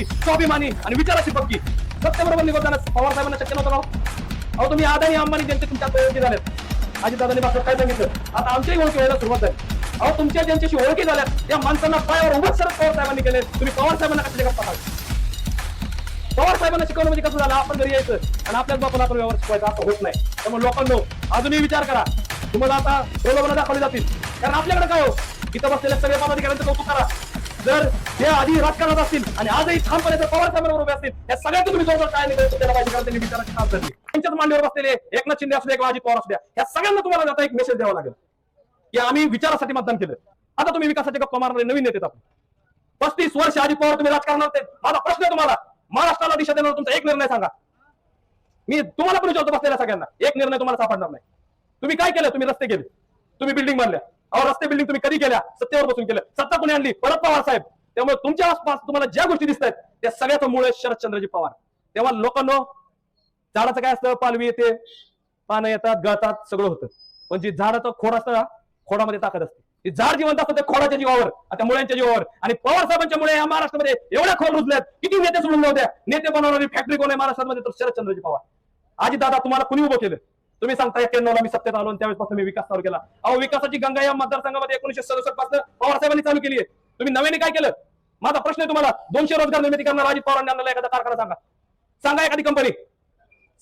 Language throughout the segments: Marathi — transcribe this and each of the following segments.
निष्ठावंती स्वाभिमानी आणि विचाराची पक्की सत्याबरोबर निघून जाणं पवार साहेबांना शक्य नव्हतं राव. अहो तुम्ही आदानी अंबानी ज्यांचे तुमच्या ओळखी झाल्यात आजी दादानी मात्र काय सांगितलं? आता आमच्याही ओळखी व्हायला सुरुवात झाली. अहो तुमच्या ज्यांच्याशी ओळखी झाल्या त्या माणसांना पायावर उभं शरद पवार साहेबांनी केले तुम्ही पवार साहेबांना कशा गप्पा काढता? पवार साहेबांना शिकवलं म्हणजे कसं झालं? आपण घरी यायचं आणि आपल्याच बापाला आपण व्यवहार शिकवायचा असं होत नाही. त्यामुळे लोकांनो अजूनही विचार करा. तुम्हाला आता प्रलोभनं दाखवली जातील. कारण आपल्याकडे काय हो? इथं बसलेल्या सगळ्या पदाधिकाऱ्यांचं कौतुक करा. जर हे आधी राजकारणात असतील आणि आजही ठामपणे जर पवार साहेबांबरोबर उभे असतील या सगळ्यांचं तुम्ही जोरदार काय नाही त्याला पाहिजे कारण त्यांनी विचाराची काम करली त्यांच्याच मांडीवर बसलेले एकनाथ शिंदे असू द्या किंवा अजित पवार असू द्या या सगळ्यांना तुम्हाला आता एक मेसेज द्यावा लागेल. की आम्ही विचारासाठी मतदान केलं आता तुम्ही विकासाचे गप्पा मारणारे नवीन नेते आपण. पस्तीस वर्ष आधी पवार तुम्ही राजकारणात माझा प्रश्न आहे तुम्हाला. महाराष्ट्राला दिशा देणारा तुमचा एक निर्णय सांगा. मी तुम्हाला पण विचारतो बसलेल्या सगळ्यांना. एक निर्णय तुम्हाला सापडणार नाही. तुम्ही काय केलं? तुम्ही रस्ते केले. तुम्ही बिल्डिंग बांधल्या. अहो रस्ते बिल्डिंग तुम्ही कधी केल्या? सत्तेवर बसून केलं. सत्ता कोणी आणली? परत पवार साहेब. त्यामुळे तुमच्या आसपास तुम्हाला ज्या गोष्टी दिसत आहेत त्या सगळ्याचं मूळ आहे शरदचंद्रजी पवार. तेव्हा लोकांना झाडाचं काय असतं? पालवी येते. पानं येतात गळतात सगळं होतं. पण जी झाडाचं खोड असतं ना खोडामध्ये ताकद असते. ती झाड जिवंत असतं ते खोडाच्या जीवावर आता मुळ्यांच्या जीवावर. आणि पवार साहेबांच्या मुळे या महाराष्ट्रामध्ये एवढ्या खोल रुजल्यात किती नेते सोडून नव्हत्या नेते बनवणारी फॅक्टरी कोण आहे महाराष्ट्रामध्ये? तर शरदचंद्रजी पवार. आजी दादा तुम्हाला कुणी उभं केलं? तुम्ही सांगता एक्क्याण्णवला मी सत्तेत आलो आणि त्यावेळेस मी विकास चालू केला. अहो विकासाची गंगा या मतदारसंघामध्ये एकोणीशे सदुसष्टपासून पवार साहेबांनी चालू केली आहे तुम्ही नव्याने काय केलं? माझा प्रश्न आहे तुम्हाला. दोनशे रोजगार निर्मिती करणार अजित पवारांनी आणलेला एखादा कारखाना सांगा. सांगा एखादी कंपनी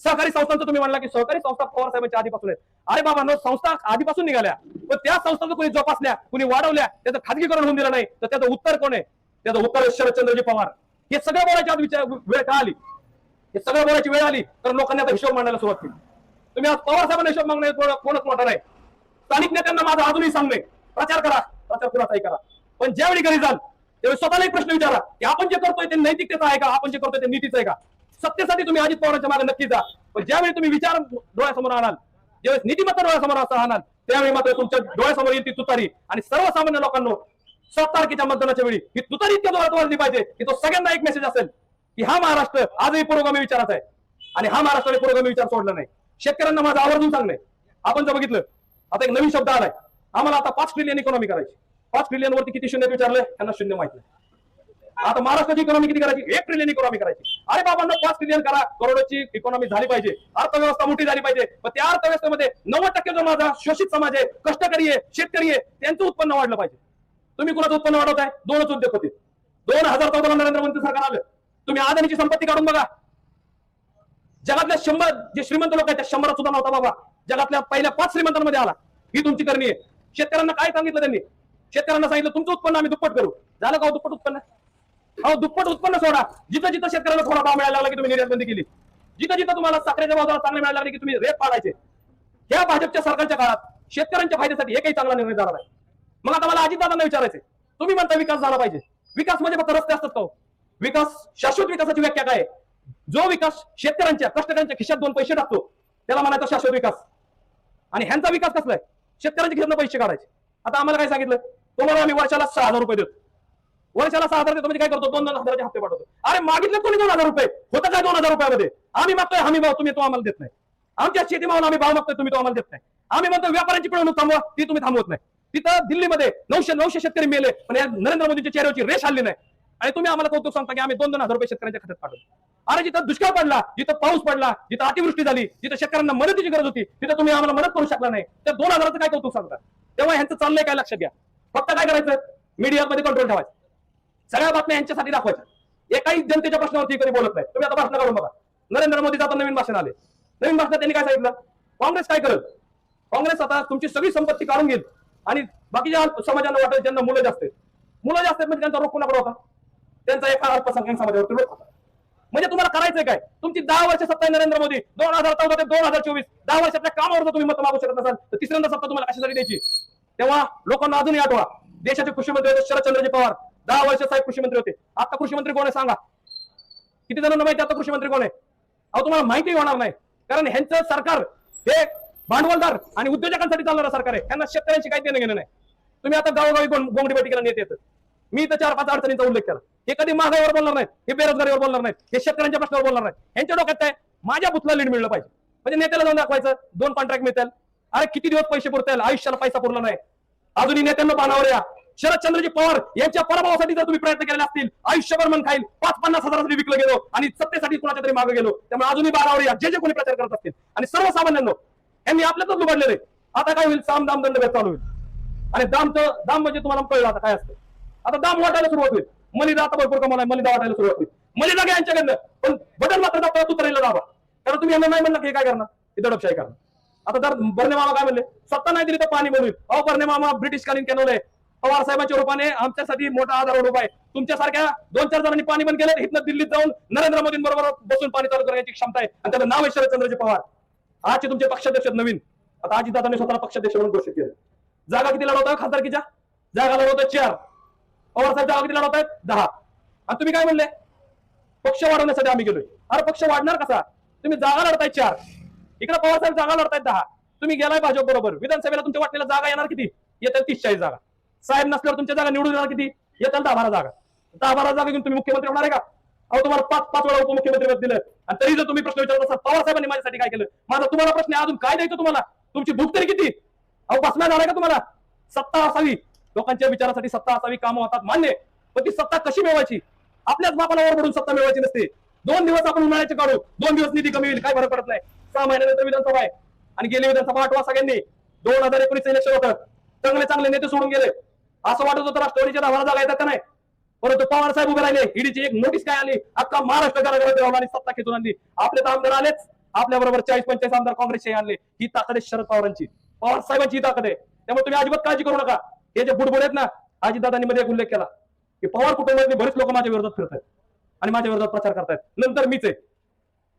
सहकारी संस्थांचं तुम्ही म्हणला की सहकारी संस्था पवार साहेबांच्या आधीपासून आहेत. अरे बाबा संस्था आधीपासून निघाल्या. पण त्या संस्थांचं कोणी जोपासल्या कुणी वाढवल्या त्याचं खाजगीकरण होऊन दिलं नाही. तर त्याचं उत्तर कोण आहे? त्याचं उत्तर आहे शरदचंद्रजी पवार. हे सगळं बोलायची आज विचार वेळ का आली? हे सगळं बोलायची वेळ आली तर लोकांनी आता हिशोब मांडायला सुरुवात केली. तुम्ही आज पवार साहेबांना हिशोब मागणे कोणच मोठा नाही. स्थानिक नेत्यांना माझं अजूनही सांगणे प्रचार करा प्रचार कुणाचाही करा. पण ज्यावेळी घरी जाल त्यावेळी स्वतःला एक प्रश्न विचारा की आपण जे करतोय ते नैतिकतेचं आहे का? आपण जे करतोय ते नीतीचं आहे का? सत्तेसाठी तुम्ही अजित पवारांच्या मागे नक्की जा. पण ज्यावेळी तुम्ही विचार डोळ्यासमोर आणाल ज्यावेळेस नीतिमत्ता डोळ्यासमोर असं आणाल त्यावेळी मात्र तुमच्या डोळ्यासमोर येईल ती तुतारी. आणि सर्वसामान्य लोकांना सात तारखेच्या मतदानाच्या वेळी ही तुतारी इतक्या जोरात वाजली पाहिजे की तो सगळ्यांना एक मेसेज असेल की हा महाराष्ट्र आजही पुरोगामी विचाराचा आहे. आणि हा महाराष्ट्राने पुरोगामी विचार सोडला नाही. शेतकऱ्यांना माझं आवर्जून सांगणं. आपण जर बघितलं आता एक नवीन शब्द आलाय. आम्हाला आता पाच ट्रिलियन इकॉनॉमी करायची. पाच ट्रिलियन वरती किती शून्य विचारलं त्यांना शून्य माहीत नाही. आता महाराष्ट्राची इकॉनॉमी किती करायची? एक ट्रिलियन इकॉनॉमी करायची. अरे बाबांना पाच ट्रिलियन करा. करोडची इकॉनॉमी झाली पाहिजे. अर्थव्यवस्था मोठी झाली पाहिजे. पण त्या अर्थव्यवस्थेमध्ये नव्वद टक्के जो माझा शोषित समाज आहे कष्टकरी आहे शेतकरी आहे त्यांचं उत्पन्न वाढलं पाहिजे. तुम्ही कुणाचं उत्पन्न वाढवताय? दोनच उद्योग होते दोन हजार चौदाला नरेंद्र मोदी सरकार आलं. तुम्ही आदानीची संपत्ती काढून बघा. जगातल्या शंभर जे श्रीमंत लोक आहेत त्या शंभरात सुद्धा नव्हता बाबा. जगातल्या पहिल्या पाच श्रीमंतांमध्ये आला. ही तुमची करणी आहे. शेतकऱ्यांना काय सांगितलं त्यांनी? शेतकऱ्यांना सांगितलं तुमचं उत्पन्न आम्ही दुप्पट करू. झालं का हो दुप्पट उत्पन्न? अहो दुप्पट उत्पन्न सोडा. जिथं जिथं शेतकऱ्यांना थोडा भाव मिळायला लागला की तुम्ही निर्यात बंदी केली. जिथं जिथं तुम्हाला साखरेच्या बाजारात चांगले मिळायला लागले की तुम्ही रेट पाडायचे. या भाजपच्या सरकारच्या काळात शेतकऱ्यांच्या फायद्यासाठी एकही चांगला निर्णय झाला नाही. मग आता मला अजितदादांना विचारायचे तुम्ही म्हणता विकास झाला पाहिजे. विकास म्हणजे फक्त रस्ते असतात का हो? विकास शाश्वत विकासाची व्याख्या काय आहे? जो विकास शेतकऱ्यांच्या कष्टकऱ्यांच्या खिशात दोन पैसे टाकतो त्याला म्हणायचा शाश्वत विकास. आणि ह्यांचा विकास कसला आहे? शेतकऱ्यांच्या खिशात पैसे काढायचे. आता आम्हाला काय सांगितलं? तुम्हाला आम्ही वर्षाला सहा हजार रुपये देतो. वर्षाला सहा हजार देतो म्हणजे काय करतो? दोन दोन हजाराचे हप्ते पाठवतो. अरे मागितले कोणी दोन हजार रुपये? होतं काय दोन हजार रुपयामध्ये? आम्ही मागतोय हमी भाव तुम्ही तो आम्हाला देत नाही. आमच्या शेतीमाल आम्ही भाव मागतोय तुम्ही तो आम्हाला देत नाही. आम्ही म्हणतो व्यापाऱ्यांची पिळवणूक थांबवा ती तुम्ही थांबवत नाही. तिथं दिल्लीमध्ये नऊशे नऊशे शेतकरी मेले पण या नरेंद्र मोदीच्या चेहऱ्याची रेष आली नाही. आणि तुम्ही आम्हाला कौतुक सांगता की आम्ही दोन दोन हजार रुपये शेतकऱ्यांच्या खात्यात पाठवतो अरे जिथं दुष्काळ पडला जिथं पाऊस पडला जिथं अतिवृष्टी झाली जिथं शेतकऱ्यांना मदतीची गरज होती तिथं तुम्ही आम्हाला मदत करू शकला नाही. तर दोन हजाराचं काय कौतुक सांगता? तेव्हा ह्यांचं चाललंय काय लक्षात घ्या. फक्त काय करायचं? मीडियामध्ये कंट्रोल ठेवायचं. सगळ्या बातम्या यांच्यासाठी दाखवायच्या. एकाही जनतेच्या प्रश्नावरती कधी बोलत नाही. तुम्ही आता भाषण करून बघा. नरेंद्र मोदीचं आता नवीन भाषण आले नवीन भाषणात त्यांनी काय सांगितलं? काँग्रेस काय करत काँग्रेस आता तुमची सगळी संपत्ती काढून घेईल. आणि बाकीच्या समाजाला वाटत ज्यांना मुलं जास्त आहेत. मुलं जास्त आहेत म्हणजे त्यांचा रोग कोणाकडे होता? त्यांचा एका अल्पसंख्याक समाजावरती रोग होता म्हणजे तुम्हाला करायचंय काय? तुमची दहा वर्ष सत्ता आहे नरेंद्र मोदी. दोन हजार चौदा ते दोन हजार चोवीस. दहा वर्षातल्या कामावर जर तुम्ही मत मागू शकत नसाल तर तिसऱ्यांदा सत्ता तुम्हाला कशासाठी द्यायची? तेव्हा लोकांना अजूनही आठवा देशाचे कृषी मंत्री होते शरदचंद्रजी पवार. दहा वर्ष साहेब कृषी मंत्री होते. आता कृषी मंत्री कोण आहे सांगा? किती जणांना माहिती आता कृषी मंत्री कोण आहे? अहो तुम्हाला माहिती होणार नाही. कारण ह्यांचं सरकार हे भांडवलदार आणि उद्योजकांसाठी चालणारं सरकार आहे. त्यांना शेतकऱ्यांशी काही देणं घेणं नाही. तुम्ही आता गावोगावी कोण गोंगडी बैठकीला नेत येत मी तर चार पाच अडचणींचा उल्लेख केला. हे कधी महागाईवर बोलणार नाहीत हे बेरोजगारीवर बोलणार नाहीत हे शेतकऱ्यांच्या प्रश्नावर बोलणार नाहीत. यांच्या डोक्यात काय? माझ्या बुथला लीड मिळलं पाहिजे. म्हणजे नेत्याला जाऊन दाखवायचं दोन कॉन्ट्रॅक्ट मिळतील. अरे किती दिवस पैसे पुरतील? आयुष्याला पैसा पुरला नाही. अजूनही नेत्यांना पानावर या. शरदचंद्रजी पवार यांच्या पराभवासाठी जर तुम्ही प्रयत्न केलेले असतील आयुष्यभर मन खाईल. पाच पन्नास हजारासाठी विकलं गेलो आणि सत्तेसाठी कुणाच्या तरी मागे गेलो. त्यामुळे अजूनही बारावर या. जे जे कोणी प्रचार करत असतील. आणि सर्वसामान्यांनो यांनी आपल्यातच लुबडलेले आता काय होईल? साम दाम दंड चालू होईल. आणि दामचं दाम म्हणजे तुम्हाला कळलं आता काय असतं. आता दाम वाटायला सुरुवात होईल. मलिदा आता भरपूर कमाल आहे. मलिदा वाटायला सुरुवात होईल. मलिदा घ्या यांच्याकडनं. पण बटन मात्र दाबा तू दाबा कारण तुम्ही यांना नाही म्हणलं की हे काय करणार? हे दडपशाही करणार. आता तर बर्ने मामा काय म्हणले? सत्ता नाही दिली तर पाणी बनवेल अहो बर्ने मामा ब्रिटिशकालीन केनवलंय पवार साहेबांच्या रूपाने आमच्यासाठी मोठा आधार रूप आहे. तुमच्यासारख्या दोन चार जणांनी पाणी बंद केलं इथनं दिल्लीत जाऊन नरेंद्र मोदींबरोबर बसून पाणी चालू करण्याची क्षमता आहे. आणि त्याचं नाव आहे शरदचंद्रजी पवार. आजचे तुमचे पक्षाध्यक्ष नवीन. आता आजी दादाने स्वतःला पक्षाध्यक्ष म्हणून घोषित केलं. जागा किती लढवत हो? खासदारकीच्या? जागा लढवता चार पवार साहेब जागा किती लढवत आहेत? दहा. आणि तुम्ही काय म्हणले? पक्ष वाढवण्यासाठी आम्ही गेलोय. अरे पक्ष वाढणार कसा? तुम्ही जागा लढताय चार. इकडे पवार साहेब जागा लढतायत दहा. तुम्ही गेलाय भाजप बरोबर. विधानसभेला तुमच्या वाटलेल्या जागा येणार किती? येतात तीस चाळीस जागा. साहेब नसल्यावर तुमच्या जागा निवडून येणार किती? येतात दहा बारा जागा. दहा बारा जागा घेऊन तुम्ही मुख्यमंत्री होणार आहे का? अहो तुम्हाला पाच पाच वेळा उपमुख्यमंत्री पद दिलं आणि तरी जर तुम्ही प्रश्न विचारत असाल पवार साहेबांनी माझ्यासाठी काय केलं? माझा तुम्हाला प्रश्न आहे, अजून काय द्यायचं तुम्हाला? तुमची भूक तरी किती? अहो बसणार झालाय का तुम्हाला? सत्ता असावी. लोकांच्या विचारासाठी सत्ता असावी कामं होतात मान्य पण ती सत्ता कशी मिळवायची? आपल्याच बापाला ओरबडून सत्ता मिळवायची नसते. दोन दिवस आपण उन्हाळ्याचे काढू. दोन दिवस निधी कमी होईल काय फरक पडत नाही. सहा महिन्यानंतर विधानसभा आहे. आणि गेली विधानसभा आठवा सगळ्यांनी. दोन हजार एकोणीस इलेक्शन होतं चांगले चांगले नेते सोडून गेले. असं वाटत होतं राष्ट्रवादीच्या दहा जागा येतात का नाही? परंतु पवार साहेब उभे राहिले. ईडीची एक नोटीस काय आली? अख्खा महाराष्ट्र घराघरात राहून आणि सत्ता खेचून आणली. आपले तर आमदार आलेच. आपल्या बरोबर चाळीस पंचाळीस आमदार काँग्रेसचे आणले. ही ताकद आहे शरद पवारांची. पवार साहेबांची ही ताकद आहे. त्यामुळे तुम्ही अजिबात काळजी करू नका. हे जे बुडबुड आहेत ना अजितदादांनी मध्ये एक उल्लेख केला की पवार कुटुंबातले बरेच लोक माझ्या विरोधात फिरतायत आणि माझ्या विरोधात प्रचार करतायत. नंतर मीच आहे.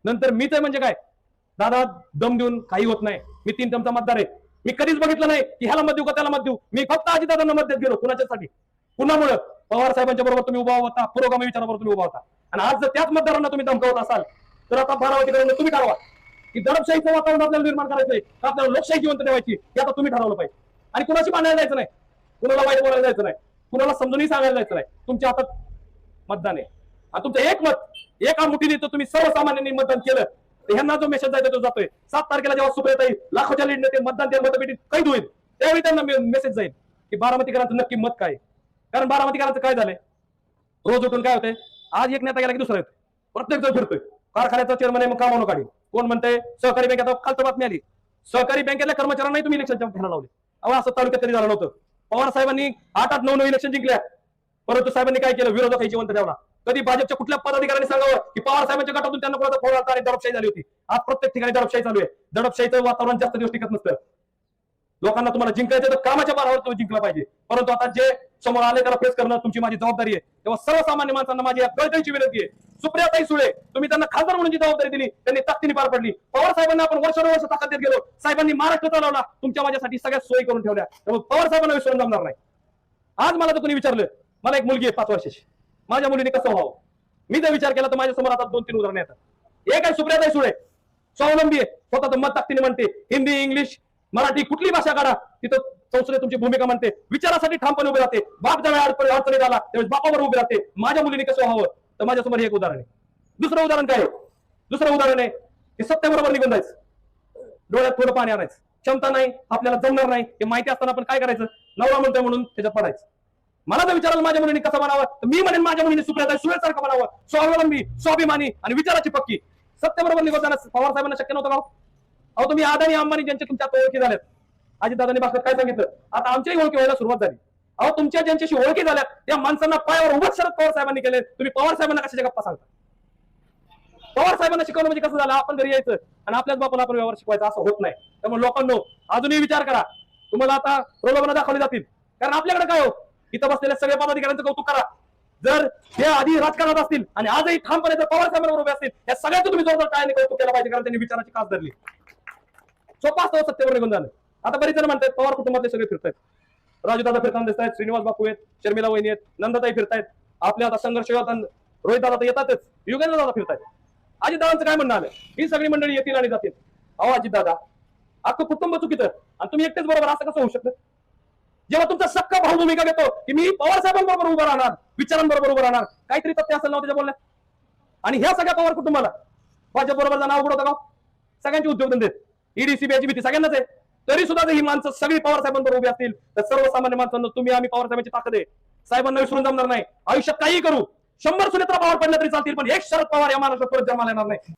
नंतर मीच आहे म्हणजे काय? दादा दम देऊन काही होत नाही. मी तीन चमचा मतदार आहे. मी कधीच बघितलं नाही की ह्याला मत देऊ का त्याला मत देऊ. मी फक्त अजितदादांना मत देत गेलो कुणाच्यासाठी? कुणामुळं? पवार साहेबांच्या बरोबर तुम्ही उभा होता पुरोगामी विचाराबरोबर तुम्ही उभा होता. आणि आज जर त्याच मतदारांना तुम्ही धमकावत असाल तर आता बारामतीकडे तुम्ही ठरवा. की दडपशाहीचं वातावरण आपल्याला निर्माण करायचंय आपल्याला लोकशाही जिवंत ठेवायची हे आता तुम्ही ठरवलं पाहिजे. आणि कुणाशी मानायला जायचं नाही? कुणाला वाईट बोलायला जायचं नाही. कुणाला समजूनही सांगायला जायचं नाही. तुमच्या हातात मतदान आहे. आणि तुमचं एक मत एका मुठीने तर तुम्ही सर्वसामान्यांनी मतदान केलं तर ह्यांना जो मेसेज जायचा तो जातोय. सात तारखेला जेव्हा सुप्रियता येईल लाखोच्या लीडने ते मतदान त्या मतपेटीत कैद होईल त्यावेळी त्यांना मेसेज जाईल की बारामतीकरांचं नक्की मत काय कारण बारामतीकरांचं काय झालंय? रोज उठून काय होतंय? आज एक नेता गेला की दुसरा येतोय. प्रत्येक जण फिरतोय. कारखान्याचा चेअरमन आहे मग कामावून काढी कोण म्हणतंय? सहकारी बँकेत कालचं बातमी आली. सहकारी बँकेतल्या कर्मचाऱ्यांनाही तुम्ही इलेक्शनच्या घ्यायला लावले. अहो असं तालुक्यात तरी झालं नव्हतं. पवार साहेबांनी आठ आठ नऊ नऊ इलेक्शन जिंकल्या परंतु साहेबांनी काय केलं? विरोधक जिवंत ठेवला. कधी भाजपच्या कुठल्या पदाधिकाऱ्यांनी सांगावं की पवार साहेबांच्या गटातून त्यांना कोणाचा फोन आला आणि दडपशाही झाली होती? आज प्रत्येक ठिकाणी दडपशाही चालू आहे. दडपशाहीचं वातावरण जास्त दिवस टिकत नसतं. लोकांना तुम्हाला जिंकायचं तर कामाच्या बारावर तुम्ही जिंकला पाहिजे. परंतु आता जे समोर आले त्याला फेस करणं तुमची माझी जबाबदारी आहे. तेव्हा सर्वसामान्य माणसांना माझी या गळत्यांची विनंती आहे. सुप्रियाताई सुळे तुम्ही त्यांना खासदार म्हणून जी जबाबदारी दिली त्यांनी ताकदीने पार पडली. पवार साहेबांना आपण वर्षानुवर्ष ताकद देत गेलो. साहेबांनी महाराष्ट्र चालवला. तुमच्या माझ्यासाठी सगळ्या सोयी करून ठेवल्या. त्यामुळे पवार साहेबांना विसरून जमणार नाही. आज मला तर कोणी विचारलं मला एक मुलगी आहे पाच वर्षाची. माझ्या मुलीने कसं व्हावं? मी जर विचार केला तर माझ्यासमोर आता दोन तीन उदाहरणं येतात. एक आहे सुप्रियाताई सुळे. स्वावलंबी आहे. स्वतःचं मत ताकदीने म्हणते. हिंदी इंग्लिश मराठी कुठली भाषा काढा तिथं संसदेत तुमची भूमिका म्हणते विचारासाठी ठामपणे उभे राहते. बाप ज्यावेळी अडचणी अडचणीत आला त्यावेळेस बापावर उभे राहते. माझ्या मुलीने कसं व्हावं? तर माझ्यासमोर हे एक उदाहरण आहे. दुसरं उदाहरण काय दुसरं उदाहरण आहे की सत्याबरोबर निघून जायचं. डोळ्यात थोडं पाणी आणायचं. क्षमता नाही आपल्याला जमणार नाही हे माहिती असताना आपण काय करायचं? नवरा म्हणतोय म्हणून त्याच्यात पडायचं. मला जर विचारायला माझ्या मुलीने कसं बनावं तर मी म्हणेन माझ्या मुलीने सुप्रिया सुरेसारखं बनावं. स्वावलंबी स्वाभिमानी आणि विचाराची पक्की. सत्याबरोबर निघून जाणं पवार साहेबांना शक्य नव्हतं का हो? अहो तुम्ही आदानी अंबानी ज्यांच्या तुमच्या ओळखी झाल्यात आजी दादानी बाबत काय सांगितलं? आता आमच्याही ओळखी व्हायला सुरुवात झाली. अहो तुमच्या ज्यांच्याशी ओळखी झाल्या त्या माणसांना पायावर उभं शरद पवार साहेबांनी केले. तुम्ही पवार साहेबांना कशाच्या गप्पा सांगता? पवार साहेबांना शिकवलं म्हणजे कसं झालं? आपण घरी यायचं आणि आपल्याच बापाला आपण व्यवहार शिकवायचा असं होत नाही. त्यामुळे लोकांनो अजूनही विचार करा. तुम्हाला आता प्रलोभनं दाखवली जातील. कारण आपल्याकडे काय हो? इथं बसलेल्या सगळ्या पदाधिकाऱ्यांचं कौतुक करा. जर ते आधी राजकारणात असतील आणि आजही ठामपणे जर पवार साहेबांवर उभे असतील या सगळ्याचं तुम्ही जोरदार टाळ्याने कौतुक केलं पाहिजे कारण त्यांनी विचाराची कास धरली. सोपा असतो सत्तेवर निघून झालं आता बरेच जण म्हणतात पवार कुटुंबातले सगळे फिरतायत. राजूदादा फिरताना दिसत आहेत श्रीनिवास बापू आहेत शर्मिला वहिनी आहेत नंदाताई फिरतायत. आपल्या आता संघर्ष रोहित दादा तर येतातच. युगेंद्र दादा फिरतायत. अजितदादांचं काय म्हणणं आलं? ही सगळी मंडळी येतील आणि जातील. अहो अजितदादा अख्खं कुटुंब चुकीचं आणि तुम्ही एकटेच बरोबर असं कसं होऊ शकतं? जेव्हा तुमचा सक्का भाऊ भूमिका घेतो की मी पवार साहेबांबरोबर उभं राहणार विचारांबरोबर उभं राहणार काहीतरी तथ्य असेल ना हो त्याच्या बोलण्यात? आणि ह्या सगळ्या पवार कुटुंबाला भाजप बरोबर नाव उघडवता का हो? सगळ्यांचे उद्योगधंदे ईडी सीबीआयची भीती सगळ्यांनाच आहे. तरी सुद्धा जर ही माणसं सगळी पवार साहेबांवर उभी असतील तर सर्वसामान्य माणसांना तुम्ही आम्ही पवार साहेबांची ताकद आहे. साहेबांना विसरून जमणार नाही. आयुष्यात काही करू. शंभर सुनेत्र पवार पडल्या तरी चालतील पण एक शरद पवार या महाराष्ट्रात परत जन्माला येणार नाही.